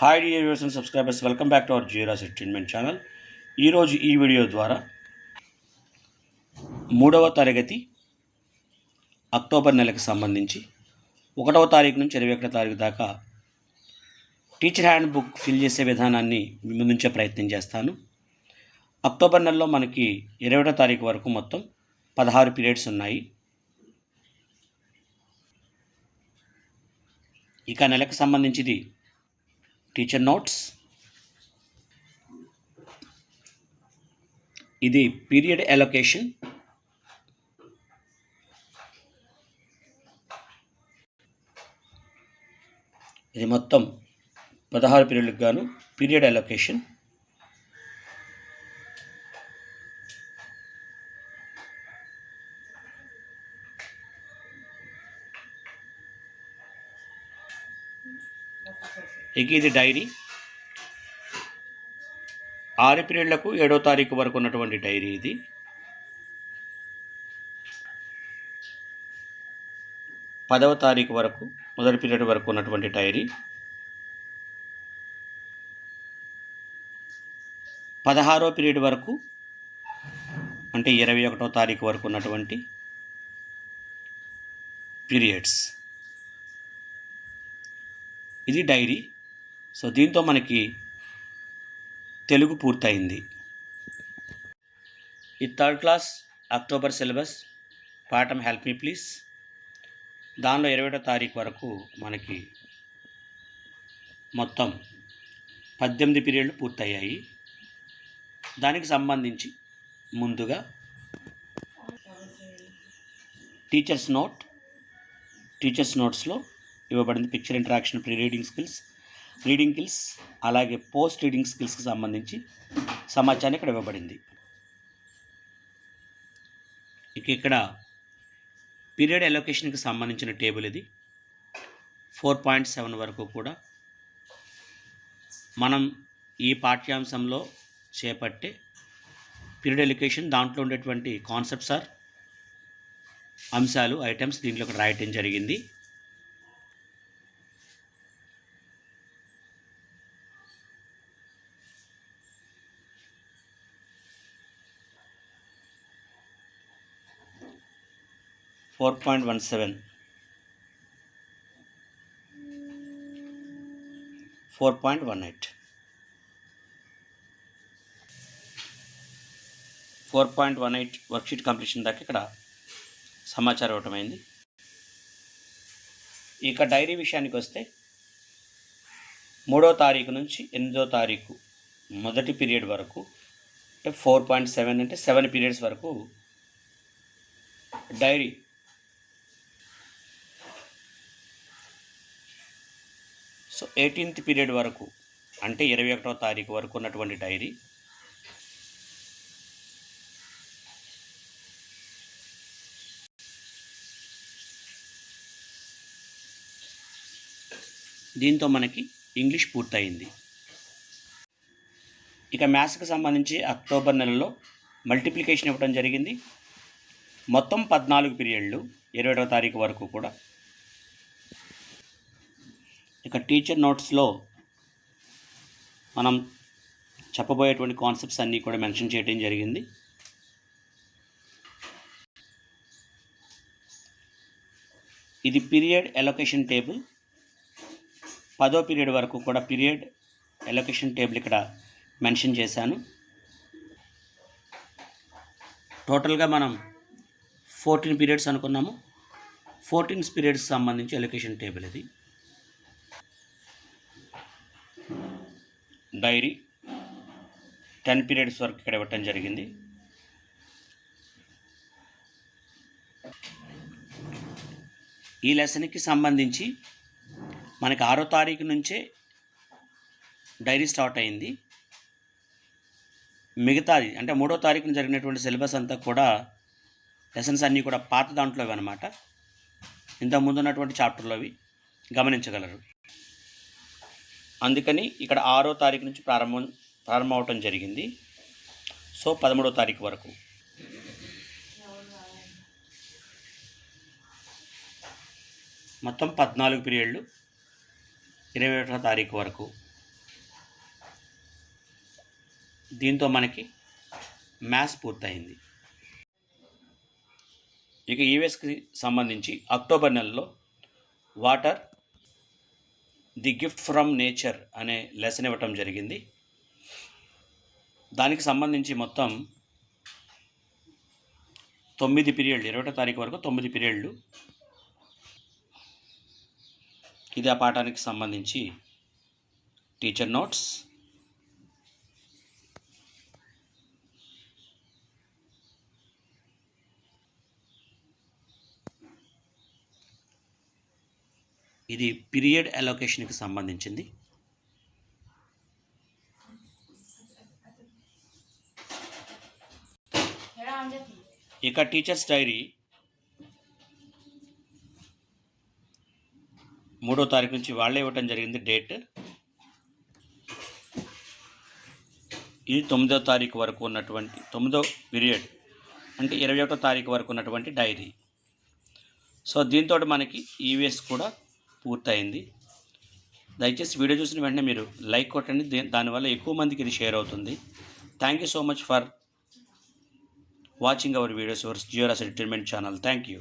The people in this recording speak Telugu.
Hi dear viewers and subscribers welcome back to our జీరాస్ entertainment channel. ఈరోజు ఈ వీడియో ద్వారా మూడవ తరగతి అక్టోబర్ నెలకు సంబంధించి ఒకటవ తారీఖు నుంచి ఇరవై ఒకటో తారీఖు దాకా టీచర్ హ్యాండ్ బుక్ ఫిల్ చేసే విధానాన్ని ముందుంచే ప్రయత్నం చేస్తాను. అక్టోబర్ నెలలో మనకి ఇరవై ఒకటో తారీఖు వరకు మొత్తం పదహారు పీరియడ్స్ ఉన్నాయి. ఇక నెలకు సంబంధించిది టీచర్ నోట్స్ ఇది పీరియడ్ అలొకేషన్ ఇది మొత్తం పదహారు పీరియడ్లకు గాను పీరియడ్ అలొకేషన్ ఇక ఇది డైరీ. ఆరు పీరియడ్లకు ఏడో తారీఖు వరకు ఉన్నటువంటి డైరీ ఇది. పదవ తారీఖు వరకు మొదటి పీరియడ్ వరకు ఉన్నటువంటి డైరీ. పదహారో పీరియడ్ వరకు అంటే ఇరవై ఒకటో తారీఖు వరకు ఉన్నటువంటి పీరియడ్స్. ఇది డైరీ. సో దీంతో మనకి తెలుగు పూర్తయింది. ఈ థర్డ్ క్లాస్ అక్టోబర్ సిలబస్ పాఠం హెల్ప్ మీ ప్లీజ్. దానిలో ఇరవై తారీఖు వరకు మనకి మొత్తం పద్దెనిమిది పీరియడ్లు పూర్తయ్యాయి. దానికి సంబంధించి ముందుగా టీచర్స్ నోట్ టీచర్స్ నోట్స్లో ఇవ్వబడింది picture interaction pre reading skills reading skills అలాగే పోస్ట్ రీడింగ్ స్కిల్స్కి సంబంధించి సమాచారం ఇక్కడ ఇవ్వబడింది. ఇక ఇక్కడ పీరియడ్ ఎలొకేషన్కి సంబంధించిన టేబుల్ ఇది. ఫోర్ పాయింట్ సెవెన్ వరకు కూడా మనం ఈ పాఠ్యాంశంలో చేపట్టే పీరియడ్ ఎలొకేషన్ దాంట్లో ఉండేటువంటి కాన్సెప్ట్స్ ఆర్ అంశాలు ఐటమ్స్ దీంట్లో రాయటం జరిగింది. Four point one seven. Four point one eight. Four point one eight worksheet completion దాకా ఇక్కడ సమాచారం ఇవ్వటమైంది ఇక డైరీ విషయానికి వస్తే మూడో తారీఖు నుంచి ఎనిమిదో తారీఖు మొదటి పీరియడ్ వరకు అంటే ఫోర్ పాయింట్ సెవెన్ అంటే సెవెన్ పీరియడ్స్ వరకు డైరీ సో ఎయిటీన్త్ పీరియడ్ వరకు అంటే ఇరవై ఒకటో తారీఖు వరకు ఉన్నటువంటి డైరీ దీంతో మనకి ఇంగ్లీష్ పూర్తయింది. ఇక మ్యాథ్స్కి సంబంధించి అక్టోబర్ నెలలో మల్టిప్లికేషన్ ఇవ్వడం జరిగింది. మొత్తం పద్నాలుగు పీరియడ్లు ఇరవై ఒకటో తారీఖు వరకు కూడా ఇక టీచర్ నోట్స్లో మనం చెప్పబోయేటువంటి కాన్సెప్ట్స్ అన్నీ కూడా మెన్షన్ చేయడం జరిగింది. ఇది పీరియడ్ ఎలొకేషన్ టేబుల్. పదో పీరియడ్ వరకు కూడా పీరియడ్ ఎలొకేషన్ టేబుల్ ఇక్కడ మెన్షన్ చేశాను. టోటల్గా మనం ఫోర్టీన్ పీరియడ్స్ అనుకున్నాము. ఫోర్టీన్ పీరియడ్స్ సంబంధించి ఎలొకేషన్ టేబుల్ ఇది. డైరీ. టెన్ పీరియడ్స్ వరకు ఇక్కడ ఇవ్వటం జరిగింది. ఈ లెసన్కి సంబంధించి మనకి ఆరో తారీఖు నుంచే డైరీ స్టార్ట్ అయింది. మిగతాది అంటే మూడో తారీఖున జరిగినటువంటి సిలబస్ అంతా కూడా లెసన్స్ అన్నీ కూడా పాత దాంట్లో అనమాట ఇంతకుముందు ముందు ఉన్నటువంటి చాప్టర్లో అవి గమనించగలరు. అందుకని ఇక్కడ ఆరో తారీఖు నుంచి ప్రారంభం ప్రారంభం అవటం జరిగింది. సో పదమూడో తారీఖు వరకు. మొత్తం పద్నాలుగు పీరియడ్లు ఇరవై ఒకటో తారీఖు వరకు. దీంతో మనకి మ్యాథ్స్ పూర్తయింది. ఇక ఈవెస్కి సంబంధించి అక్టోబర్ నెలలో water the gift from nature అనే లెసన్ ఇవ్వటం జరిగింది. దానికి సంబంధించి మొత్తం తొమ్మిది పీరియడ్లు ఇరవై తారీఖు వరకు తొమ్మిది పీరియడ్లు ఇది ఆ పాఠానికి సంబంధించి టీచర్ నోట్స్ ఇది పీరియడ్ అలొకేషన్కి సంబంధించింది. ఇక టీచర్స్ డైరీ మూడో తారీఖు నుంచి వాళ్ళే ఇవ్వటం జరిగింది డేట్. ఇది తొమ్మిదో తారీఖు వరకు ఉన్నటువంటి తొమ్మిదో పీరియడ్ అంటే ఇరవై ఒకటో తారీఖు వరకు ఉన్నటువంటి డైరీ. సో దీంతో మనకి ఈవీఎస్ కూడా పూర్తయింది. దయచేసి వీడియో చూసిన వెంటనే మీరు లైక్ కొట్టండి. దే- దానివల్ల ఎక్కువ మందికి ఇది షేర్ అవుతుంది. Thank you so much for watching our videos your జియోరాస్ entertainment channel thank you